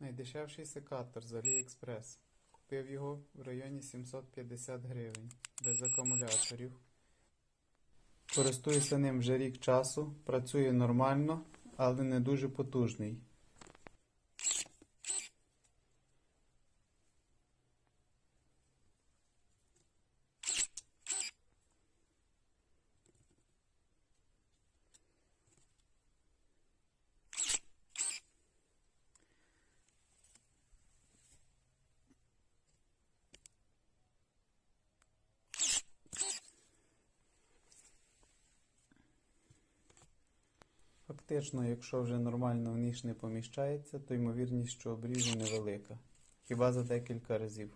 Найдешевший секатор з AliExpress. Купив його в районі 750 гривень без акумуляторів. Користуюся ним вже рік часу, працює нормально, але не дуже потужний. Фактично, якщо вже нормально в ніж не поміщається, то ймовірність, що обріжу невелика. Хіба за декілька разів.